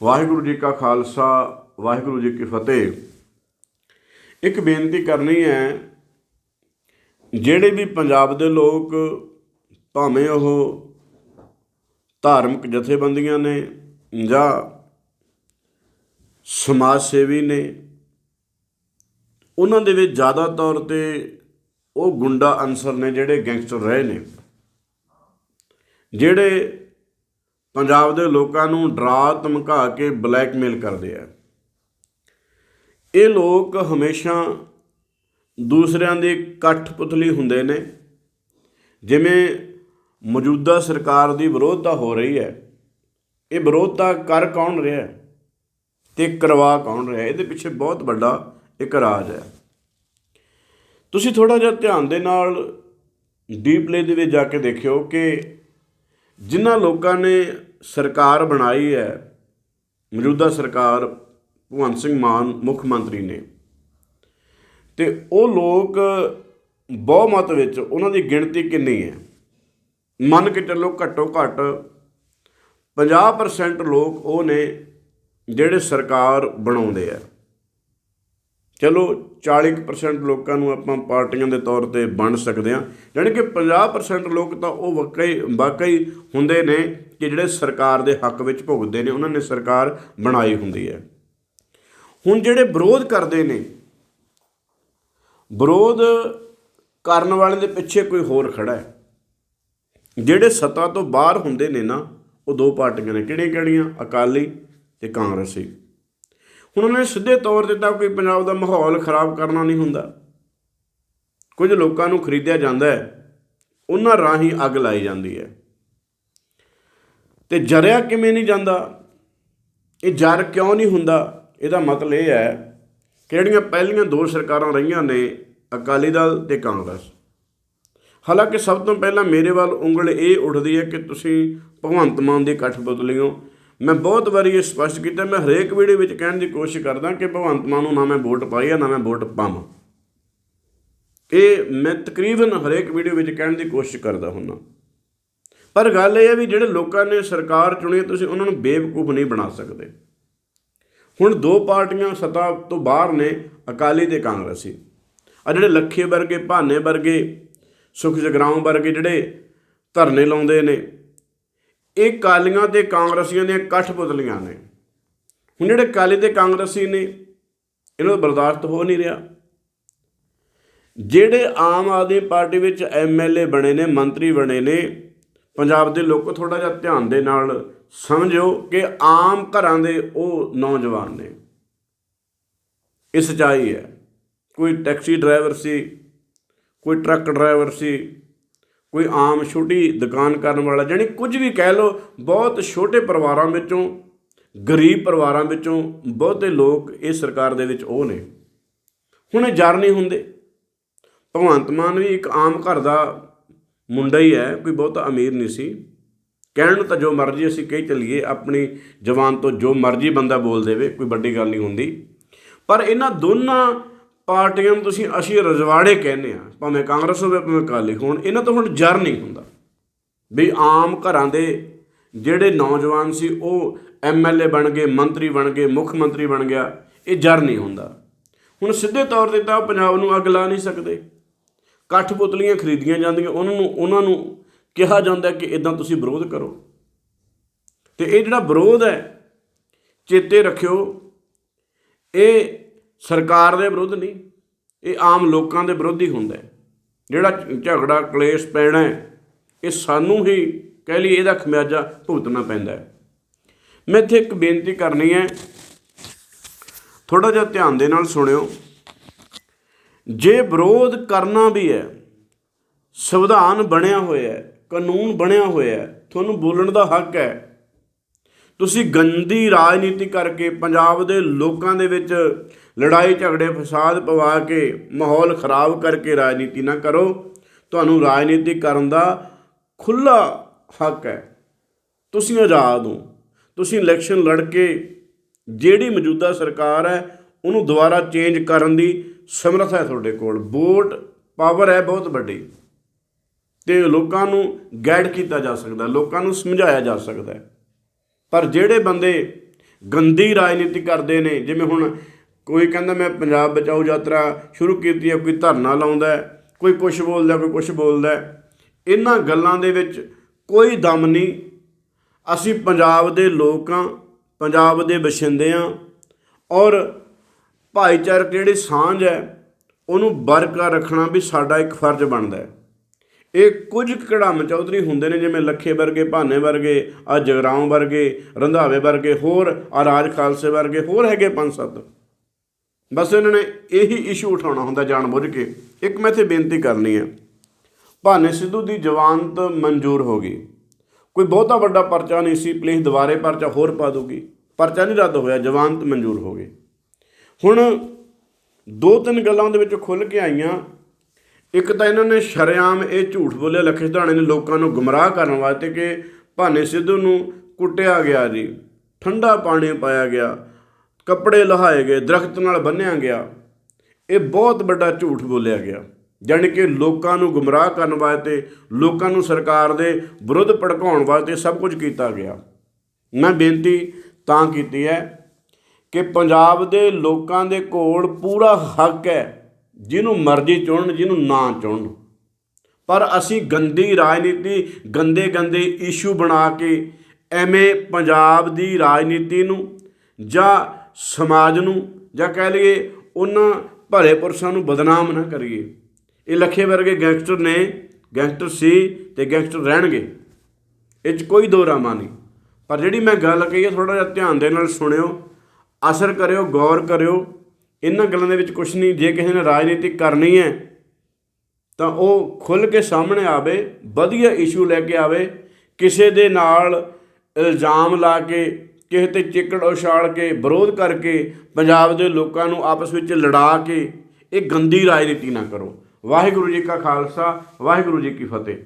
ਵਾਹਿਗੁਰੂ ਜੀ ਕਾ ਖਾਲਸਾ, ਵਾਹਿਗੁਰੂ ਜੀ ਕੀ ਫਤਿਹ। ਇੱਕ ਬੇਨਤੀ ਕਰਨੀ ਹੈ, ਜਿਹੜੇ ਵੀ ਪੰਜਾਬ ਦੇ ਲੋਕ ਭਾਵੇਂ ਉਹ ਧਾਰਮਿਕ ਜਥੇਬੰਦੀਆਂ ਨੇ ਜਾਂ ਸਮਾਜ ਸੇਵੀ ਨੇ, ਉਹਨਾਂ ਦੇ ਵਿੱਚ ਜ਼ਿਆਦਾ ਤੌਰ ਤੇ ਉਹ ਗੁੰਡਾ ਅਨਸਰ ਨੇ ਜਿਹੜੇ ਗੈਂਗਸਟਰ ਰਹੇ ਨੇ। ਜਿਹੜੇ ਪੰਜਾਬ ਦੇ ਲੋਕਾਂ ਨੂੰ ਡਰਾ, ਧਮਕਾ ਕੇ ਬਲੈਕਮੇਲ ਕਰਦੇ ਆ। ਇਹ ਲੋਕ ਹਮੇਸ਼ਾ ਦੂਸਰਿਆਂ ਦੀ ਕਠਪੁਤਲੀ ਹੁੰਦੇ ਨੇ। ਜਿਵੇਂ ਮੌਜੂਦਾ ਸਰਕਾਰ ਦੀ ਵਿਰੋਧਤਾ ਹੋ ਰਹੀ ਹੈ। ਇਹ ਵਿਰੋਧਤਾ ਕਰ ਕੌਣ ਰਿਹਾ ਹੈ? ਤੇ ਕਰਵਾ ਕੌਣ ਰਿਹਾ ਇਹਦੇ ਪਿੱਛੇ ਬਹੁਤ ਵੱਡਾ ਇੱਕ ਰਾਜ ਹੈ। ਤੁਸੀਂ ਥੋੜਾ ਜਿਹਾ ਧਿਆਨ ਦੇ ਨਾਲ ਡੀਪਲੇ ਦੇ ਵਿੱਚ ਜਾ ਕੇ ਦੇਖਿਓ ਕਿ ਜਿਨ੍ਹਾਂ ਲੋਕਾਂ ਨੇ ਸਰਕਾਰ ਬਣਾਈ ਹੈ, ਮੌਜੂਦਾ ਸਰਕਾਰ ਭਗਵੰਤ ਸਿੰਘ ਮਾਨ ਮੁੱਖ ਮੰਤਰੀ ਨੇ, ਤੇ ਉਹ ਲੋਕ ਬਹੁਮਤ ਵਿੱਚ ਉਹਨਾਂ ਦੀ ਗਿਣਤੀ ਕਿੰਨੀ ਹੈ? ਮੰਨ ਕੇ ਚੱਲੋ ਘੱਟੋ ਘੱਟ 50% ਲੋਕ ਉਹ ਨੇ ਜਿਹੜੇ ਸਰਕਾਰ ਬਣਾਉਂਦੇ ਆ। ਚਲੋ 40% ਲੋਕਾਂ ਨੂੰ ਆਪਾਂ ਪਾਰਟੀਆਂ ਦੇ ਤੌਰ ਤੇ ਬਣ ਸਕਦੇ ਆ ਯਾਨੀ ਕਿ 50% ਲੋਕ ਤਾਂ ਉਹ ਵਾਕਈ ਵਾਕਈ ਹੁੰਦੇ ਨੇ ਕਿ ਜਿਹੜੇ ਸਰਕਾਰ ਦੇ ਹੱਕ ਵਿੱਚ ਭੁਗਤਦੇ ਨੇ, ਉਹਨਾਂ ਨੇ ਸਰਕਾਰ ਬਣਾਈ ਹੁੰਦੀ ਹੈ। ਹੁਣ ਜਿਹੜੇ ਵਿਰੋਧ ਕਰਦੇ ਨੇ, ਵਿਰੋਧ ਕਰਨ ਵਾਲੇ ਦੇ ਪਿੱਛੇ ਕੋਈ ਹੋਰ ਖੜਾ ਹੈ। ਜਿਹੜੇ ਸੱਤਾ ਤੋਂ ਬਾਹਰ ਹੁੰਦੇ ਨੇ ਨਾ, ਉਹ ਦੋ ਪਾਰਟੀਆਂ ਨੇ ਕਿਹੜੀਆਂ ਕਿਹੜੀਆਂ ਅਕਾਲੀ ਤੇ ਕਾਂਗਰਸੀ। ਹੁਣ ਉਹਨਾਂ ਨੇ ਸਿੱਧੇ ਤੌਰ ਤੇ ਤਾਂ ਕੋਈ ਪੰਜਾਬ ਦਾ ਮਾਹੌਲ ਖਰਾਬ ਕਰਨਾ ਨਹੀਂ ਹੁੰਦਾ। ਕੁਝ ਲੋਕਾਂ ਨੂੰ ਖਰੀਦਿਆ ਜਾਂਦਾ ਹੈ, ਉਹਨਾਂ ਰਾਹੀਂ ਅੱਗ ਲਾਈ ਜਾਂਦੀ ਹੈ। ਤੇ ਜਰਿਆ ਕਿਵੇਂ ਨਹੀਂ ਜਾਂਦਾ? ਇਹ ਜਰ ਕਿਉਂ ਨਹੀਂ ਹੁੰਦਾ? ਇਹਦਾ ਮਤਲਬ ਇਹ ਹੈ ਕਿ ਜਿਹੜੀਆਂ ਪਹਿਲੀਆਂ ਦੋ ਸਰਕਾਰਾਂ ਰਹੀਆਂ ਨੇ, ਅਕਾਲੀ ਦਲ ਤੇ ਕਾਂਗਰਸ। ਹਾਲਾਂਕਿ ਸਭ ਤੋਂ ਪਹਿਲਾਂ ਮੇਰੇ ਵੱਲ ਉਂਗਲ ਇਹ ਉੱਠਦੀ ਹੈ ਕਿ ਤੁਸੀਂ ਭਗਵੰਤ ਮਾਨ ਦੀ ਇਕੱਠ ਕਠਪੁਤਲੀਓ ਮੈਂ ਬਹੁਤ ਵਾਰੀ ਇਹ ਸਪਸ਼ਟ ਕੀਤਾ, ਮੈਂ ਹਰੇਕ ਵੀਡੀਓ ਵਿੱਚ ਕਹਿਣ ਦੀ ਕੋਸ਼ਿਸ਼ ਕਰਦਾ ਕਿ ਭਗਵੰਤ ਮਾਨ ਨੂੰ ਨਾ ਮੈਂ ਵੋਟ ਪਾਈ ਆ, ਨਾ ਮੈਂ ਵੋਟ ਪਾਵਾਂ। ਇਹ ਮੈਂ ਤਕਰੀਬਨ ਹਰੇਕ ਵੀਡੀਓ ਵਿੱਚ ਕਹਿਣ ਦੀ ਕੋਸ਼ਿਸ਼ ਕਰਦਾ ਹੁੰਨਾ ਪਰ ਗੱਲ ਇਹ ਹੈ ਵੀ ਜਿਹੜੇ ਲੋਕਾਂ ਨੇ ਸਰਕਾਰ ਚੁਣੀ ਤੁਸੀਂ ਉਹਨਾਂ ਨੂੰ ਬੇਵਕੂਫ ਨਹੀਂ ਬਣਾ ਸਕਦੇ। ਹੁਣ ਦੋ ਪਾਰਟੀਆਂ ਸੱਤਾ ਤੋਂ ਬਾਹਰ ਨੇ, ਅਕਾਲੀ ਤੇ ਕਾਂਗਰਸੀ। ਆ ਜਿਹੜੇ ਲੱਖੇ ਵਰਗੇ, ਭਾਨੇ ਵਰਗੇ ਸੁਖ ਜਗਰਾਉਂ ਵਰਗੇ ਜਿਹੜੇ ਧਰਨੇ ਲਾਉਂਦੇ ਨੇ ਇਹ ਕਾਲੀਆਂ ਤੇ ਕਾਂਗਰਸੀਆਂ ਦੀਆਂ ਕਠਪੁਤਲੀਆਂ ਨੇ। ਹੁਣ ਜਿਹੜੇ ਕਾਲੀ ਤੇ ਕਾਂਗਰਸੀ ਨੇ, ਇਹਨਾਂ ਦਾ ਬਰਦਾਸ਼ਤ ਹੋ ਨਹੀਂ ਰਿਹਾ। ਜਿਹੜੇ ਆਮ ਆਦਮੀ ਪਾਰਟੀ ਵਿੱਚ ਐਮਐਲਏ ਬਣੇ ਨੇ, ਮੰਤਰੀ ਬਣੇ ਨੇ, ਪੰਜਾਬ ਦੇ ਲੋਕ ਥੋੜਾ ਜਿਹਾ ਧਿਆਨ ਦੇ ਨਾਲ ਸਮਝੋ ਕਿ ਆਮ ਘਰਾਂ ਦੇ ਉਹ ਨੌਜਵਾਨ ਨੇ। ਇਹ ਸੱਚਾਈ ਹੈ। ਕੋਈ ਟੈਕਸੀ ਡਰਾਈਵਰ ਸੀ, ਕੋਈ ਟਰੱਕ ਡਰਾਈਵਰ ਸੀ ਕੋਈ ਆਮ ਛੋਟੀ ਦੁਕਾਨ ਕਰਨ ਵਾਲਾ, ਜਾਣੀ ਕੁਝ ਵੀ ਕਹਿ ਲਓ, ਬਹੁਤ ਛੋਟੇ ਪਰਿਵਾਰਾਂ ਵਿੱਚੋਂ, ਗਰੀਬ ਪਰਿਵਾਰਾਂ ਵਿੱਚੋਂ ਬਹੁਤੇ ਲੋਕ ਇਹ ਸਰਕਾਰ ਦੇ ਵਿੱਚ ਉਹ ਨੇ। ਹੁਣ ਇਹ ਜਰ ਨਹੀਂ ਹੁੰਦੇ। ਭਗਵੰਤ ਮਾਨ ਵੀ ਇੱਕ ਆਮ ਘਰ ਦਾ ਮੁੰਡਾ ਹੀ ਹੈ, ਕੋਈ ਬਹੁਤਾ ਅਮੀਰ ਨਹੀਂ ਸੀ। ਕਹਿਣ ਨੂੰ ਤਾਂ ਜੋ ਮਰਜ਼ੀ ਅਸੀਂ ਕਹੀ ਚੱਲੀਏ, ਆਪਣੀ ਜ਼ਬਾਨ ਤੋਂ ਜੋ ਮਰਜ਼ੀ ਬੰਦਾ ਬੋਲ ਦੇਵੇ, ਕੋਈ ਵੱਡੀ ਗੱਲ ਨਹੀਂ ਹੁੰਦੀ। ਪਰ ਇਹਨਾਂ ਦੋਨਾਂ ਪਾਰਟੀਆਂ ਨੂੰ ਤੁਸੀਂ ਅਸੀਂ ਰਜਵਾੜੇ ਕਹਿੰਦੇ ਆ ਭਾਵੇਂ ਕਾਂਗਰਸ ਹੋਵੇ, ਭਾਵੇਂ ਅਕਾਲੀ ਹੋਣ, ਇਹਨਾਂ ਤੋਂ ਹੁਣ ਜਰ ਨਹੀਂ ਹੁੰਦਾ। ਵੀ ਆਮ ਘਰਾਂ ਦੇ ਜਿਹੜੇ ਨੌਜਵਾਨ ਸੀ, ਉਹ ਐਮਐਲਏ ਬਣ ਗਏ, ਮੰਤਰੀ ਬਣ ਗਏ, ਮੁੱਖ ਮੰਤਰੀ ਬਣ ਗਿਆ, ਇਹ ਜਰ ਨਹੀਂ ਹੁੰਦਾ। ਹੁਣ ਸਿੱਧੇ ਤੌਰ ਤੇ ਤਾਂ ਉਹ ਪੰਜਾਬ ਨੂੰ ਅੱਗ ਲਾ ਨਹੀਂ ਸਕਦੇ। ਕਠਪੁਤਲੀਆਂ ਖਰੀਦੀਆਂ ਜਾਂਦੀਆਂ, ਉਹਨਾਂ ਨੂੰ ਉਹਨਾਂ ਨੂੰ ਕਿਹਾ ਜਾਂਦਾ ਕਿ ਇਦਾਂ ਤੁਸੀਂ ਵਿਰੋਧ ਕਰੋ। ਤੇ ਇਹ ਜਿਹੜਾ ਵਿਰੋਧ ਹੈ, ਚੇਤੇ ਰੱਖਿਓ, ਇਹ ਸਰਕਾਰ ਦੇ ਵਿਰੁੱਧ ਨਹੀਂ, ਇਹ ਆਮ ਲੋਕਾਂ ਦੇ ਵਿਰੁੱਧ ਹੀ ਹੁੰਦਾ ਹੈ। ਜਿਹੜਾ ਝਗੜਾ ਕਲੇਸ਼ ਪੈਣਾ ਇਹ ਸਾਨੂੰ ਹੀ ਕਹਿ ਲਈ ਇਹਦਾ ਖਮਿਆਜਾ ਭੁਗਤਣਾ ਪੈਂਦਾ ਹੈ। ਮੈਂ ਇੱਥੇ ਇੱਕ ਬੇਨਤੀ ਕਰਨੀ ਹੈ ਥੋੜਾ ਜਿਹਾ ਧਿਆਨ ਦੇ ਨਾਲ ਸੁਣਿਓ। ਜੇ ਵਿਰੋਧ ਕਰਨਾ ਵੀ ਹੈ, ਸੰਵਿਧਾਨ ਬਣਿਆ ਹੋਇਆ ਹੈ, ਕਾਨੂੰਨ ਬਣਿਆ ਹੋਇਆ ਹੈ, ਤੁਹਾਨੂੰ ਬੋਲਣ ਦਾ ਹੱਕ ਹੈ ਤੁਸੀਂ ਗੰਦੀ ਰਾਜਨੀਤੀ ਕਰਕੇ ਪੰਜਾਬ ਦੇ ਲੋਕਾਂ ਦੇ ਵਿੱਚ ਲੜਾਈ, ਝਗੜੇ, ਫਸਾਦ ਪਵਾ ਕੇ, ਮਾਹੌਲ ਖਰਾਬ ਕਰਕੇ ਰਾਜਨੀਤੀ ਨਾ ਕਰੋ, ਤੁਹਾਨੂੰ ਰਾਜਨੀਤੀ ਕਰਨ ਦਾ ਖੁੱਲਾ ਹੱਕ ਹੈ। ਤੁਸੀਂ ਆਜ਼ਾਦ ਹੋ। ਤੁਸੀਂ ਇਲੈਕਸ਼ਨ ਲੜ ਕੇ ਜਿਹੜੀ ਮੌਜੂਦਾ ਸਰਕਾਰ ਹੈ, ਉਹਨੂੰ ਦੁਬਾਰਾ ਚੇਂਜ ਕਰਨ ਦੀ ਸਮਰੱਥ ਹੈ ਤੁਹਾਡੇ ਕੋਲ। ਵੋਟ ਪਾਵਰ ਹੈ ਬਹੁਤ ਵੱਡੀ। ਤੇ ਲੋਕਾਂ ਨੂੰ ਗਾਈਡ ਕੀਤਾ ਜਾ ਸਕਦਾ, ਲੋਕਾਂ ਨੂੰ ਸਮਝਾਇਆ ਜਾ ਸਕਦਾ ਪਰ ਜਿਹੜੇ ਬੰਦੇ ਗੰਦੀ ਰਾਜਨੀਤੀ ਕਰਦੇ ਨੇ, ਜਿਵੇਂ ਹੁਣ ਕੋਈ ਕਹਿੰਦਾ ਮੈਂ ਪੰਜਾਬ ਬਚਾਓ ਯਾਤਰਾ ਸ਼ੁਰੂ ਕੀਤੀ ਹੈ, ਕੋਈ ਧਰਨਾ ਲਾਉਂਦਾ ਕੋਈ ਕੁਝ ਬੋਲਦਾ, ਕੋਈ ਕੁਝ ਬੋਲਦਾ ਇਹਨਾਂ ਗੱਲਾਂ ਦੇ ਵਿੱਚ ਕੋਈ ਦਮ ਨਹੀਂ। ਅਸੀਂ ਪੰਜਾਬ ਦੇ ਲੋਕ ਹਾਂ, ਪੰਜਾਬ ਦੇ ਵਸਿੰਦੇ ਹਾਂ ਔਰ ਭਾਈਚਾਰਕ ਜਿਹੜੀ ਸਾਂਝ ਹੈ, ਉਹਨੂੰ ਬਰਕਰਾਰ ਰੱਖਣਾ ਵੀ ਸਾਡਾ ਇੱਕ ਫਰਜ਼ ਬਣਦਾ ਹੈ। ਇਹ ਕੁਝ ਕੜਮ ਚੌਧਰੀ ਹੁੰਦੇ ਨੇ, ਜਿਵੇਂ ਲੱਖੇ ਵਰਗੇ, ਭਾਨੇ ਵਰਗੇ, ਆ ਜਗਰਾਉਂ ਵਰਗੇ, ਰੰਧਾਵੇ ਵਰਗੇ, ਹੋਰ ਆ ਰਾਜ ਖਾਲਸੇ ਵਰਗੇ, ਹੋਰ ਹੈਗੇ ਪੰਜ ਸੱਤ। ਬਸ ਇਹਨਾਂ ਨੇ ਇਹੀ ਇਸ਼ੂ ਉਠਾਉਣਾ ਹੁੰਦਾ ਜਾਣ ਬੁੱਝ ਕੇ। ਇੱਕ ਮੈਂ ਇੱਥੇ ਬੇਨਤੀ ਕਰਨੀ ਹੈ। ਭਾਨੇ ਸਿੱਧੂ ਦੀ ਜਵਾਨਤ ਮਨਜ਼ੂਰ ਹੋ ਗਈ। ਕੋਈ ਬਹੁਤਾ ਵੱਡਾ ਪਰਚਾ ਨਹੀਂ ਸੀ ਪਲੀਜ਼ ਦੁਬਾਰੇ ਪਰਚਾ ਹੋਰ ਪਾ ਦੂਗੀ। ਪਰਚਾ ਨਹੀਂ ਰੱਦ ਹੋਇਆ, ਜਵਾਨਤ ਮਨਜ਼ੂਰ ਹੋ ਗਈ। ਹੁਣ ਦੋ ਤਿੰਨ ਗੱਲਾਂ ਦੇ ਵਿੱਚ ਖੁੱਲ ਕੇ ਆਈਆਂ। ਇੱਕ ਤਾਂ ਇਹਨਾਂ ਨੇ ਸ਼ਰੇਆਮ ਇਹ ਝੂਠ ਬੋਲਿਆ, ਲੱਖੇ ਸਿਧਾਣੇ ਨੇ ਲੋਕਾਂ ਨੂੰ ਗੁੰਮਰਾਹ ਕਰਨ ਵਾਸਤੇ ਕਿ ਭਾਨੇ ਸਿੱਧੂ ਨੂੰ ਕੁੱਟਿਆ ਗਿਆ ਜੀ, ਠੰਡਾ ਪਾਣੀ ਪਾਇਆ ਗਿਆ, ਕੱਪੜੇ ਲਹਾਏ ਗਏ, ਦਰਖਤ ਨਾਲ ਬੰਨਿਆ ਗਿਆ। ਇਹ ਬਹੁਤ ਵੱਡਾ ਝੂਠ ਬੋਲਿਆ ਗਿਆ। ਜਾਣੀ ਕਿ ਲੋਕਾਂ ਨੂੰ ਗੁੰਮਰਾਹ ਕਰਨ ਵਾਸਤੇ, ਲੋਕਾਂ ਨੂੰ ਸਰਕਾਰ ਦੇ ਵਿਰੁੱਧ ਭੜਕਾਉਣ ਵਾਸਤੇ ਸਭ ਕੁਝ ਕੀਤਾ ਗਿਆ। ਮੈਂ ਬੇਨਤੀ ਤਾਂ ਕੀਤੀ ਹੈ ਕਿ ਪੰਜਾਬ ਦੇ ਲੋਕਾਂ ਦੇ ਕੋਲ ਪੂਰਾ ਹੱਕ ਹੈ ਜਿਹਨੂੰ ਮਰਜ਼ੀ ਚੁਣਨ, ਜਿਹਨੂੰ ਨਾ ਚੁਣਨ। ਪਰ ਅਸੀਂ ਗੰਦੀ ਰਾਜਨੀਤੀ, ਗੰਦੇ ਗੰਦੇ ਇਸ਼ੂ ਬਣਾ ਕੇ ਐਵੇਂ ਪੰਜਾਬ ਦੀ ਰਾਜਨੀਤੀ ਨੂੰ ਜਾਂ ਸਮਾਜ ਨੂੰ ਜਾਂ ਕਹਿ ਲਈਏ ਉਹਨਾਂ ਭਲੇ ਪੁਰਸ਼ਾਂ ਨੂੰ ਬਦਨਾਮ ਨਾ ਕਰੀਏ। ਇਹ ਲੱਖੇ ਵਰਗੇ ਗੈਂਗਸਟਰ ਨੇ, ਗੈਂਗਸਟਰ ਸੀ ਤੇ ਗੈਂਗਸਟਰ ਰਹਿਣਗੇ। ਇਹ 'ਚ ਕੋਈ ਦੋ ਰਾਮਾ ਨਹੀਂ। ਪਰ ਜਿਹੜੀ ਮੈਂ ਗੱਲ ਕਹੀ ਹੈ ਥੋੜਾ ਜਿਹਾ ਧਿਆਨ ਦੇ ਨਾਲ ਸੁਣਿਓ, ਅਸਰ ਕਰਿਓ, ਗੌਰ ਕਰਿਓ। ਇਹਨਾਂ ਗੱਲਾਂ ਦੇ ਵਿੱਚ ਕੁਝ ਨਹੀਂ, ਜੇ ਕਿਸੇ ਨੇ ਰਾਜਨੀਤੀ ਕਰਨੀ ਹੈ, ਤਾਂ ਉਹ ਖੁੱਲ ਕੇ ਸਾਹਮਣੇ ਆਵੇ, ਵਧੀਆ ਇਸ਼ੂ ਲੈ ਕੇ ਆਵੇ, ਕਿਸੇ ਦੇ ਨਾਲ ਇਲਜ਼ਾਮ ਲਾ ਕੇ, ਕਿਸੇ ਤੇ ਚਿੱਕੜ ਉਛਾਲ ਕੇ, ਵਿਰੋਧ ਕਰਕੇ ਪੰਜਾਬ ਦੇ ਲੋਕਾਂ ਨੂੰ ਆਪਸ ਵਿੱਚ ਲੜਾ ਕੇ, ਇਹ ਗੰਦੀ ਰਾਜਨੀਤੀ ਨਾ ਕਰੋ। ਵਾਹਿਗੁਰੂ ਜੀ ਕਾ ਖਾਲਸਾ, ਵਾਹਿਗੁਰੂ ਜੀ ਕੀ ਫਤਿਹ।